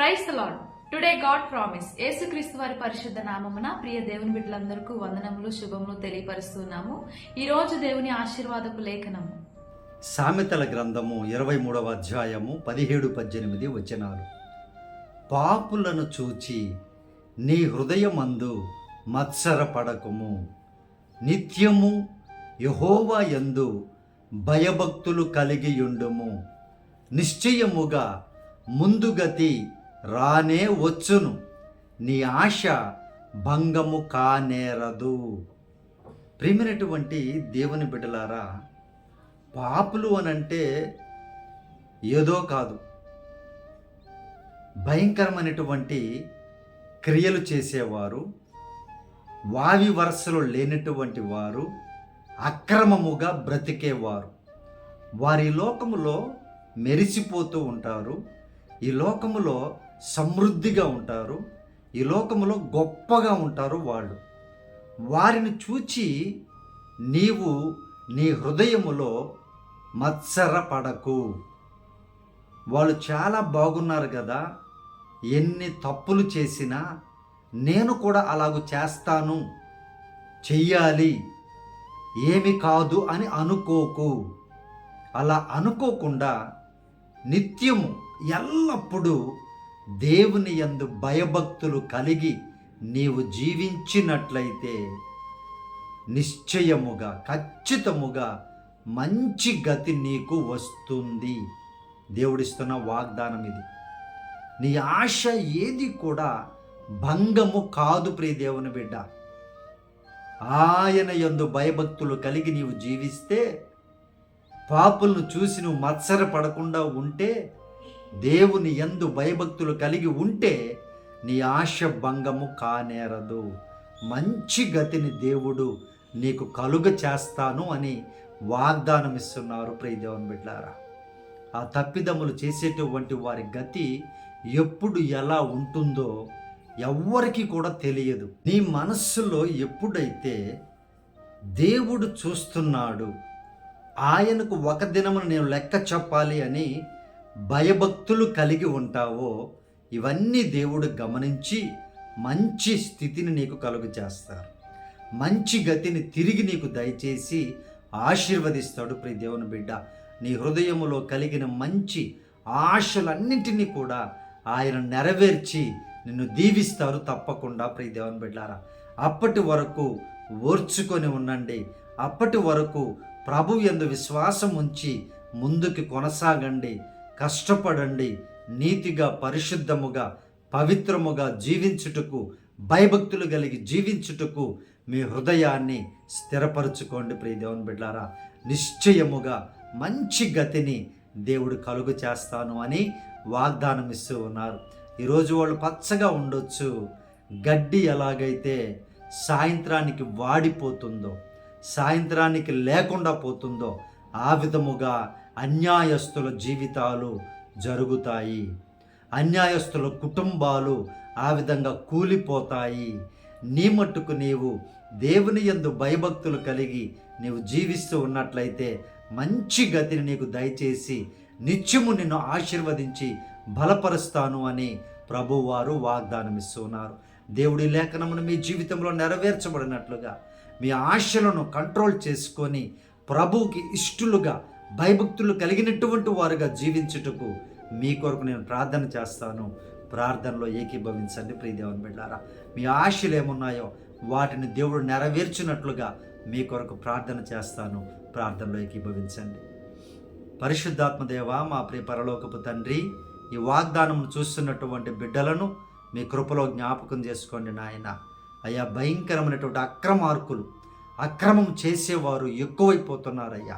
Praise lord today God promise. యేసుక్రీస్తు వారి పరిశుద్ధ నామమున ప్రియ దేవుని బిడ్డలందరికీ వందనములు శుభములు తెలియపరుస్తున్నాము. ఈ రోజు దేవుని ఆశీర్వాదపు లేఖనము సామెతల గ్రంథము ఇరవై మూడవ అధ్యాయము పదిహేడు పద్దెనిమిది వచనాలు. పాపులను చూచి నీ హృదయమందు మత్సరపడకుము. నిత్యము యహోవా యందు భయభక్తులు కలిగియుండుము నిశ్చయముగా ముందుగతి రానే వచ్చును. నీ ఆశ భంగము కానేరదు. ప్రేమినటువంటి దేవుని బిడ్డలారా పాపులు అనంటే ఏదో కాదు. భయంకరమైనటువంటి క్రియలు చేసేవారు వావి వరసలో లేనటువంటి వారు అక్రమముగా బ్రతికేవారు. వారి లోకములో మెరిసిపోతూ ఉంటారు. ఈ లోకములో సమృద్ధిగా ఉంటారు. ఈ లోకములో గొప్పగా ఉంటారు వాళ్ళు. వారిని చూచి నీవు నీ హృదయములో మత్సరపడకు. వాళ్ళు చాలా బాగున్నారు కదా. ఎన్ని తప్పులు చేసినా నేను కూడా అలాగూ చేస్తాను. చెయ్యాలి. ఏమి కాదు అని అనుకోకు. అలా అనుకోకుండా నిత్యము ఎల్లప్పుడూ దేవుని యందు భయభక్తులు కలిగి నీవు జీవించినట్లయితే నిశ్చయముగా ఖచ్చితముగా మంచి గతి నీకు వస్తుంది. దేవుడిస్తున్న వాగ్దానం ఇది. నీ ఆశ ఏది కూడా భంగము కాదు ప్రియ దేవుని బిడ్డ. ఆయన యందు భయభక్తులు కలిగి నీవు జీవిస్తే పాపులను చూసి నువ్వు మత్సర పడకుండా ఉంటే దేవుని ఎందు భయభక్తులు కలిగి ఉంటే నీ ఆశ భంగము కానేరదు. మంచి గతిని దేవుడు నీకు కలుగ చేస్తాను అని వాగ్దానం ఇస్తున్నారు. ప్రియ బిడ్డారా ఆ తప్పిదములు చేసేటువంటి వారి గతి ఎప్పుడు ఎలా ఉంటుందో ఎవ్వరికి కూడా తెలియదు. నీ మనస్సులో ఎప్పుడైతే దేవుడు చూస్తున్నాడు ఆయనకు ఒక దినమును నేను లెక్క చెప్పాలి అని భయభక్తులు కలిగి ఉంటావో ఇవన్నీ దేవుడు గమనించి మంచి స్థితిని నీకు కలుగు చేస్తారు మంచి గతిని తిరిగి నీకు దయచేసి ఆశీర్వదిస్తాడు ప్రియ దేవుని బిడ్డ. నీ హృదయములో కలిగిన మంచి ఆశలన్నింటినీ కూడా ఆయన నెరవేర్చి నిన్ను దీవిస్తారు తప్పకుండా ప్రియ దేవుని బిడ్డారా. అప్పటి వరకు ఓర్చుకొని ఉండండి. అప్పటి వరకు ప్రభు ఎందు విశ్వాసం ఉంచి ముందుకు కొనసాగండి. కష్టపడండి నీతిగా పరిశుద్ధముగా పవిత్రముగా జీవించుటకు భయభక్తులు కలిగి జీవించుటకు మీ హృదయాన్ని స్థిరపరచుకోండి ప్రియ దేవుని బిడ్డారా. నిశ్చయముగా మంచి గతిని దేవుడు కలుగు చేస్తాను అని వాగ్దానం ఇస్తూ ఉన్నారు. ఈరోజు వాళ్ళు పచ్చగా ఉండొచ్చు. గడ్డి ఎలాగైతే సాయంత్రానికి వాడిపోతుందో సాయంత్రానికి లేకుండా పోతుందో ఆ విధముగా అన్యాయస్తుల జీవితాలు జరుగుతాయి. అన్యాయస్తుల కుటుంబాలు ఆ విధంగా కూలిపోతాయి. నీ మట్టుకు నీవు దేవుని యందు భయభక్తులు కలిగి నీవు జీవిస్తూ ఉన్నట్లయితే మంచి గతిని నీకు దయచేసి నిత్యము నిన్ను ఆశీర్వదించి బలపరుస్తాను అని ప్రభువారు వాగ్దానం ఇస్తున్నారు దేవుడి లేఖనమును మీ జీవితంలో నెరవేర్చబడినట్లుగా మీ ఆశలను కంట్రోల్ చేసుకొని ప్రభువుకి ఇష్టలుగా భయభక్తులు కలిగినటువంటి వారుగా జీవించుటకు మీ కొరకు నేను ప్రార్థన చేస్తాను. ప్రార్థనలో ఏకీభవించండి ప్రియదేవన్ బిడ్డారా. మీ ఆశలు ఏమున్నాయో వాటిని దేవుడు నెరవేర్చినట్లుగా మీ కొరకు ప్రార్థన చేస్తాను. ప్రార్థనలో ఏకీభవించండి. పరిశుద్ధాత్మదేవ మా ప్రియ పరలోకపు తండ్రి ఈ వాగ్దానం చూస్తున్నటువంటి బిడ్డలను మీ కృపలో జ్ఞాపకం చేసుకోండి నాయన. అయ్యా భయంకరమైనటువంటి అక్రమార్కులు అక్రమం చేసేవారు ఎక్కువైపోతున్నారయ్యా.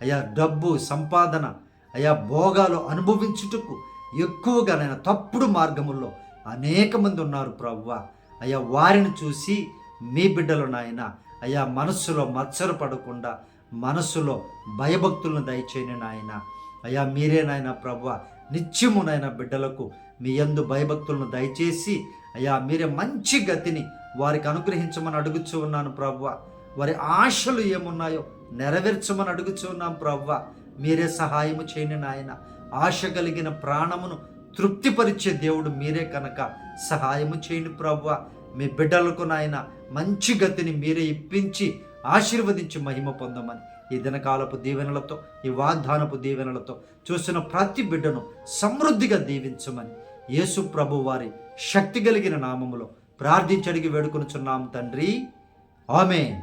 అయ్యా డబ్బు సంపాదన అయ్యా భోగాలు అనుభవించుటకు ఎక్కువగా నేను తప్పుడు మార్గముల్లో అనేక మంది ఉన్నారు ప్రవ్వ. అయ్యా వారిని చూసి మీ బిడ్డలు నాయన అయ్యా మనస్సులో మత్సర పడకుండా మనస్సులో భయభక్తులను దయచేయని నాయన. అయ్యా మీరే నాయన ప్రవ్వ నిత్యము బిడ్డలకు మీ యందు భయభక్తులను దయచేసి అయ్యా మీరే మంచి గతిని వారికి అనుగ్రహించమని అడుగుచూ ఉన్నాను ప్రవ్వ. వారి ఆశలు ఏమున్నాయో నెరవేర్చమని అడుగుచున్నాం ప్రవ్వ. మీరే సహాయము చేయని నాయన. ఆశ కలిగిన ప్రాణమును తృప్తిపరిచే దేవుడు మీరే కనుక. సహాయము చేయండి ప్రవ్వ. మీ బిడ్డలకు నాయన మంచి గతిని మీరే ఇప్పించి ఆశీర్వదించి మహిమ పొందమని ఈ దినకాలపు దీవెనలతో ఈ వాగ్దానపు దీవెనలతో చూసిన ప్రతి బిడ్డను సమృద్ధిగా దీవించమని యేసు ప్రభు వారి శక్తి కలిగిన నామములో ప్రార్థించడిగి వేడుకొనుచున్నాం తండ్రి. ఆమె